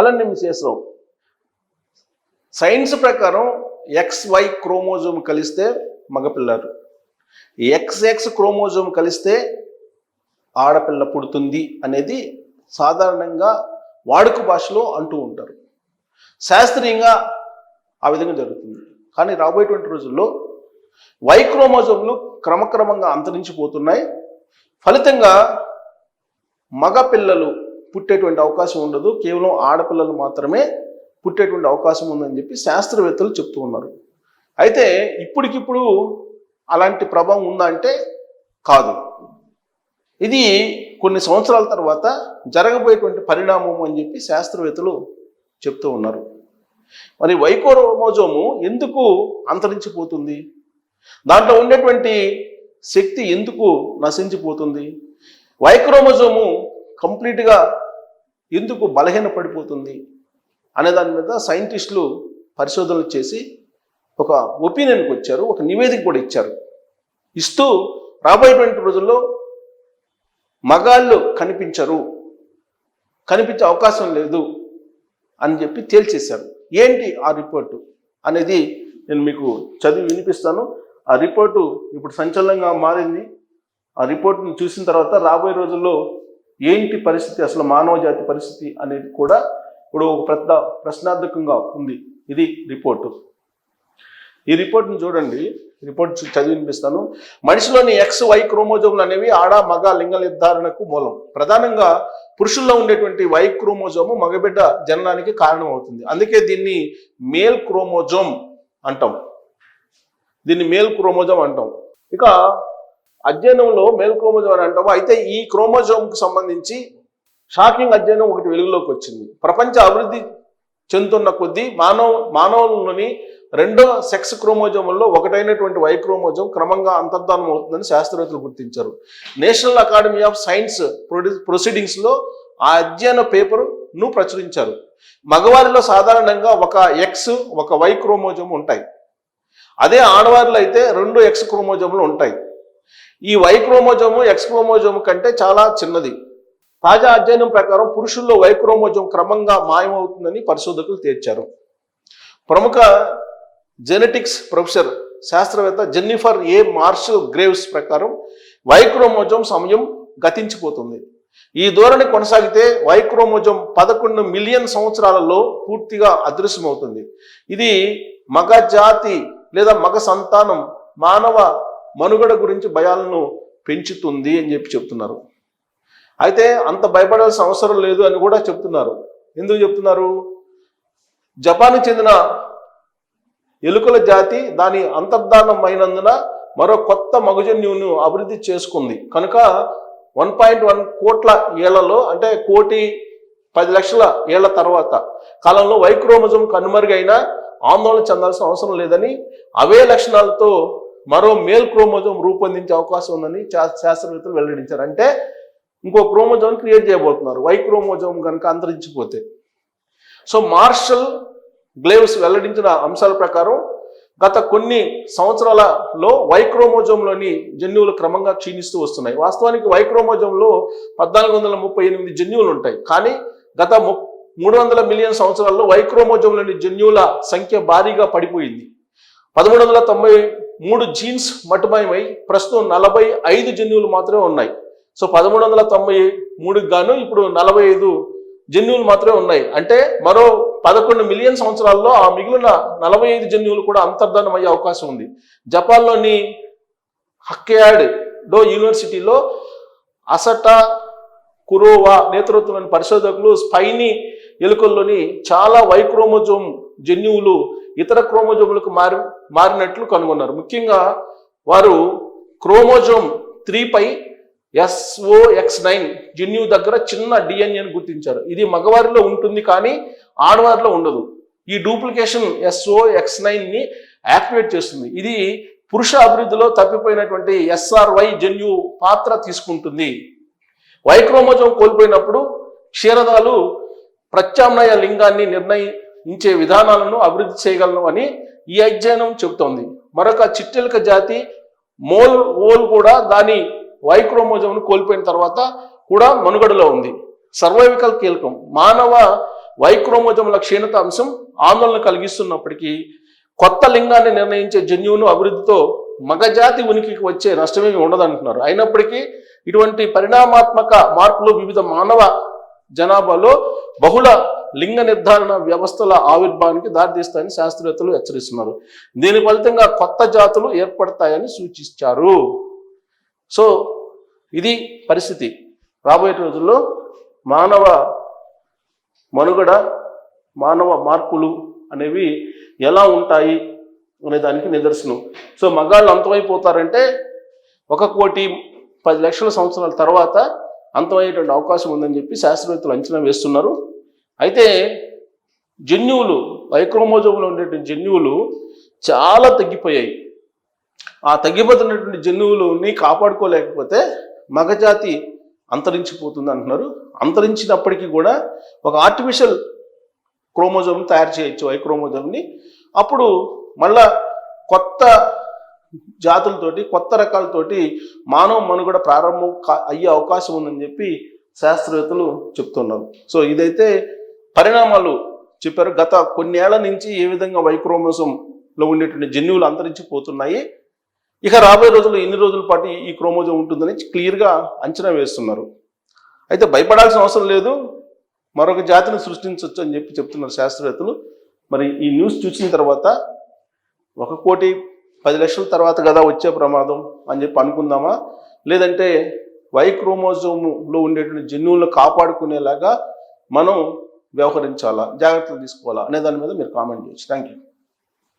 Hello Sesharao science ప్రకారం X Y chromosome కలిస్తే మగపిల్లలు ఎక్స్ ఎక్స్ క్రోమోజోమ్ కలిస్తే ఆడపిల్ల పుడుతుంది అనేది సాధారణంగా వాడుక భాషలో అంటూ ఉంటారు. శాస్త్రీయంగా ఆ విధంగా జరుగుతుంది. కానీ రాబోయేటువంటి రోజుల్లో వై క్రోమోజోమ్లు క్రమక్రమంగా అంతరించిపోతున్నాయి. ఫలితంగా మగ పిల్లలు పుట్టేటువంటి అవకాశం ఉండదు. కేవలం ఆడపిల్లలు మాత్రమే పుట్టేటువంటి అవకాశం ఉందని చెప్పి శాస్త్రవేత్తలు చెప్తూ ఉన్నారు. అయితే ఇప్పటికిప్పుడు అలాంటి ప్రభావం ఉందా అంటే కాదు. ఇది కొన్ని సంవత్సరాల తర్వాత జరగబోయేటువంటి పరిణామం అని చెప్పి శాస్త్రవేత్తలు చెప్తూ ఉన్నారు. మరి వైకోరోమోజోము ఎందుకు అంతరించిపోతుంది? దాంట్లో ఉండేటువంటి శక్తి ఎందుకు నశించిపోతుంది? వైక్రోమోజోము కంప్లీట్గా ఎందుకు బలహీన పడిపోతుంది అనే దాని మీద సైంటిస్టులు పరిశోధనలు చేసి ఒక ఒపీనియన్కి వచ్చారు ఒక నివేదిక కూడా ఇచ్చారు. ఇస్తూ రాబోయేటువంటి రోజుల్లో మగాళ్ళు కనిపించరు కనిపించే అవకాశం లేదు అని చెప్పి తేల్చేశారు. ఏంటి ఆ రిపోర్టు అనేది నేను మీకు చదివి వినిపిస్తాను. ఆ రిపోర్టు ఇప్పుడు సంచలనంగా మారింది. ఆ రిపోర్ట్ని చూసిన తర్వాత రాబోయే రోజుల్లో ఏంటి పరిస్థితి అసలు మానవ జాతి పరిస్థితి అనేది కూడా ఇప్పుడు ఒక పెద్ద ప్రశ్నార్థకంగా ఉంది. ఇది రిపోర్టు. ఈ రిపోర్ట్ని చూడండి. రిపోర్ట్ చదివి వినిపిస్తాను. మనిషిలోని ఎక్స్ వై క్రోమోజోములు అనేవి ఆడ మగ లింగ నిర్ధారణకు మూలం. ప్రధానంగా పురుషుల్లో ఉండేటువంటి వై క్రోమోజోము మగబిడ్డ జననానికి కారణం అవుతుంది అందుకే దీన్ని మేల్ క్రోమోజోమ్ అంటాం. దీన్ని మేల్ క్రోమోజోమ్ అంటాం. ఇక అధ్యయనంలో మేల్ క్రోమోజోమ్ అని అంటాము. అయితే ఈ క్రోమోజోమ్కి సంబంధించి షాకింగ్ అధ్యయనం ఒకటి వెలుగులోకి వచ్చింది. ప్రపంచ అభివృద్ధి చెందుతున్న కొద్దీ మానవ మానవులని రెండో సెక్స్ క్రోమోజోముల్లో ఒకటైనటువంటి వై క్రోమోజోమ్ క్రమంగా అంతర్ధానం అవుతుందని శాస్త్రవేత్తలు గుర్తించారు. నేషనల్ అకాడమీ ఆఫ్ సైన్స్ ప్రొసీడింగ్స్లో ఆ అధ్యయన పేపర్ను ప్రచురించారు. మగవారిలో సాధారణంగా ఒక ఎక్స్ ఒక వై క్రోమోజోమ్ ఉంటాయి. అదే ఆడవారిలో అయితే రెండు ఎక్స్ క్రోమోజోములు ఉంటాయి. ఈ వై క్రోమోజోము ఎక్స్ క్రోమోజోము కంటే చాలా చిన్నది. తాజా అధ్యయనం ప్రకారం పురుషుల్లో వై క్రోమోజోమ్ క్రమంగా మాయమవుతుందని పరిశోధకులు తేల్చారు. ప్రముఖ జెనెటిక్స్ ప్రొఫెసర్ శాస్త్రవేత్త జెన్నిఫర్ ఏ మార్షల్ గ్రేవ్స్ ప్రకారం వై క్రోమోజోమ్ సమయం గతించిపోతుంది. ఈ ధోరణి కొనసాగితే వై క్రోమోజోమ్ పదకొండు మిలియన్ సంవత్సరాలలో పూర్తిగా అదృశ్యమవుతుంది. ఇది మగ జాతి లేదా మగ సంతానం మానవ మనుగడ గురించి భయాలను పెంచుతుంది అని చెప్పి చెప్తున్నారు. అయితే అంత భయపడాల్సిన అవసరం లేదు అని కూడా చెప్తున్నారు. ఎందుకు చెప్తున్నారు? జపాన్కి చెందిన ఎలుకల జాతి దాని అంతర్ధానం అయినందున మరో కొత్త మగజన్యువును అభివృద్ధి చేసుకుంది. కనుక వన్ పాయింట్ వన్ కోట్ల ఏళ్ళలో అంటే కోటి పది లక్షల ఏళ్ళ తర్వాత కాలంలో వైక్రోమజం కనుమరుగైన ఆందోళన చెందాల్సిన అవసరం లేదని అవే లక్షణాలతో మరో మేల్ క్రోమోజోమ్ రూపొందించే అవకాశం ఉందని శా- శాస్త్రవేత్తలు వెల్లడించారు. అంటే ఇంకో క్రోమోజోమ్ క్రియేట్ చేయబోతున్నారు. వై క్రోమోజోమ్ కనుక అంతరించిపోతే. సో మార్షల్ గ్లేవ్స్ వెల్లడించిన అంశాల ప్రకారం గత కొన్ని సంవత్సరాలలో వైక్రోమోజోమ్లోని జన్యువులు క్రమంగా క్షీణిస్తూ వస్తున్నాయి. వాస్తవానికి వైక్రోమోజోమ్లో పద్నాలుగు వందల ముప్పై ఎనిమిది జన్యువులు ఉంటాయి కానీ గత ము మూడు వందల మిలియన్ సంవత్సరాల్లో వైక్రోమోజోమ్లోని జన్యువుల సంఖ్య భారీగా పడిపోయింది. పదమూడు వందల తొంభై మూడు జీన్స్ మటుమయమై ప్రస్తుతం నలభై ఐదు జన్యువులు మాత్రమే ఉన్నాయి. సో పదమూడు వందల తొంభై మూడుకి గాను ఇప్పుడు నలభై ఐదు జన్యువులు మాత్రమే ఉన్నాయి. అంటే మరో పదకొండు మిలియన్ సంవత్సరాల్లో ఆ మిగిలిన నలభై ఐదు జన్యువులు కూడా అంతర్ధానం అయ్యే అవకాశం ఉంది. జపాన్లోని హక్యాడ్ డో యూనివర్సిటీలో అసటా కురోవా నేతృత్వంలోని పరిశోధకులు స్పైని ఎలుకల్లోని చాలా వైక్రోమోజోమ్ జన్యువులు ఇతర క్రోమోజోములకు మారి మారినట్లు కనుగొన్నారు. ముఖ్యంగా వారు క్రోమోజోమ్ త్రీపై ఎస్ఓ ఎక్స్ నైన్ జన్యువు దగ్గర చిన్న డిఎన్ఏని గుర్తించారు. ఇది మగవారిలో ఉంటుంది కానీ ఆడవారిలో ఉండదు. ఈ డూప్లికేషన్ ఎస్ఓ ఎక్స్ యాక్టివేట్ చేస్తుంది. ఇది పురుష అభివృద్ధిలో తప్పిపోయినటువంటి ఎస్ఆర్వై జన్యు పాత్ర తీసుకుంటుంది. వైక్రోమోజోమ్ కోల్పోయినప్పుడు క్షీరదాలు ప్రత్యామ్నాయ లింగాన్ని నిర్ణయి ఇంచే విధానాలను అభివృద్ధి చేయగలను అని ఈ అధ్యయనం చెబుతోంది. మరొక చిట్టెలక జాతి మోల్ ఓల్ కూడా దాని వైక్రోమోజోమ్ను కోల్పోయిన తర్వాత కూడా మనుగడలో ఉంది. సర్వైవికల్ కీలకం. మానవ వైక్రోమోజముల క్షీణత అంశం ఆందోళన కలిగిస్తున్నప్పటికీ కొత్త లింగాన్ని నిర్ణయించే జన్యువును అభివృద్ధితో మగజాతి ఉనికికి వచ్చే నష్టమేమి ఉండదంటున్నారు. అయినప్పటికీ ఇటువంటి పరిణామాత్మక మార్పులు వివిధ మానవ జనాభాలో బహుళ లింగ నిర్ధారణ వ్యవస్థల ఆవిర్భావానికి దారితీస్తాయని శాస్త్రవేత్తలు హెచ్చరిస్తున్నారు. దీని ఫలితంగా కొత్త జాతులు ఏర్పడతాయని సూచించారు సో ఇది పరిస్థితి. రాబోయే రోజుల్లో మానవ మనుగడ మానవ మార్పులు అనేవి ఎలా ఉంటాయి అనే దానికి నిదర్శనం. సో మగాళ్ళు అంతమైపోతారంటే ఒక కోటి పది లక్షల సంవత్సరాల తర్వాత అంతమయ్యేటువంటి అవకాశం ఉందని చెప్పి శాస్త్రవేత్తలు అంచనా వేస్తున్నారు. అయితే జన్యువులు వైక్రోమోజోములు ఉండేటువంటి జన్యువులు చాలా తగ్గిపోయాయి. ఆ తగ్గిపోతున్నటువంటి జన్యువులని కాపాడుకోలేకపోతే మగజాతి అంతరించిపోతుంది అంటున్నారు. అంతరించినప్పటికీ కూడా ఒక ఆర్టిఫిషియల్ క్రోమోజోమ్ తయారు చేయొచ్చు వైక్రోమోజోమ్ని అప్పుడు మళ్ళా కొత్త జాతులతోటి కొత్త రకాలతోటి మానవ మనుగడ ప్రారంభం కా- అయ్యే అవకాశం ఉందని చెప్పి శాస్త్రవేత్తలు చెప్తున్నారు. సో ఇదైతే పరిణామాలు చెప్పారు. గత కొన్నేళ్ళ నుంచి ఏ విధంగా వై ఉండేటువంటి జన్యువులు అంతరించిపోతున్నాయి. ఇక రాబోయే రోజులు ఎన్ని రోజుల పాటు ఈ- క్రోమోజం క్రోమోజోమ్ ఉంటుందని క్లియర్గా అంచనా వేస్తున్నారు. అయితే భయపడాల్సిన అవసరం లేదు. మరొక జాతిని సృష్టించవచ్చు అని చెప్పి చెప్తున్నారు శాస్త్రవేత్తలు. మరి ఈ న్యూస్ చూసిన తర్వాత ఒక కోటి పది లక్షల తర్వాత కదా వచ్చే ప్రమాదం అని చెప్పి అనుకుందామా? లేదంటే వై క్రోమోజోములో ఉండేటువంటి జన్యువులను కాపాడుకునేలాగా మనం వ్యవహరించాలా? జాగ్రత్తలు తీసుకోవాలా? అనే దాని మీద మీరు కామెంట్ చేయొచ్చు. Thank you